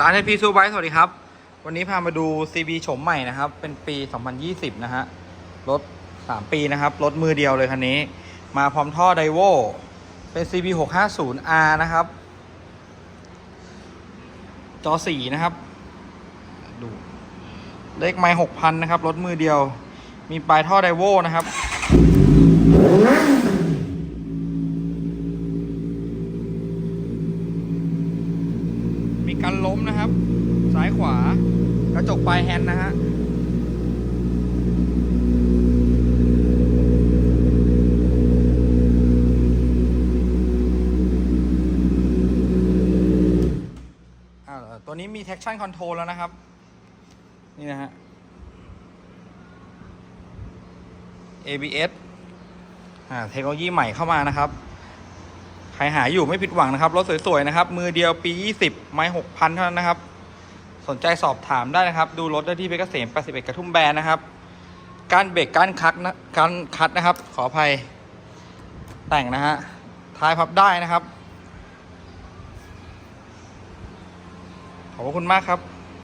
ร้านเอพีซูไบสวัสดีครับ วันนี้พามาดู CB โฉมใหม่นะครับ เป็นปี 2020 นะฮะ รถ 3 ปีนะครับ รถมือเดียวเลยคันนี้ มาพร้อมท่อไดโวเป็น CB 650R นะครับ จอสีนะครับ ดู เลขไม้6,000 นะครับ รถมือเดียว มีปลายท่อไดโวนะครับ การล้มนะครับ ซ้ายขวากระจกปลายแฮนด์นะฮะตัวนี้มี traction control แล้วนะครับ นี่นะฮะ ABS อ่าเทคโนโลยีใหม่เข้ามานะครับ ครหาอยู่ไม่ผิดหวังนะครับรถสวยๆนะครับ มือเดียวปี 20 ไม่6,000 เท่านั้นนะครับ สนใจสอบถามได้นะครับ ดูรถได้ที่เพชรเกษม81กระทุ่มแบนนะครับการเบรกการคัดนะการคัดนะครับ ขออภัย แต่งนะฮะท้ายพับได้นะครับ ขอบพระคุณมากครับ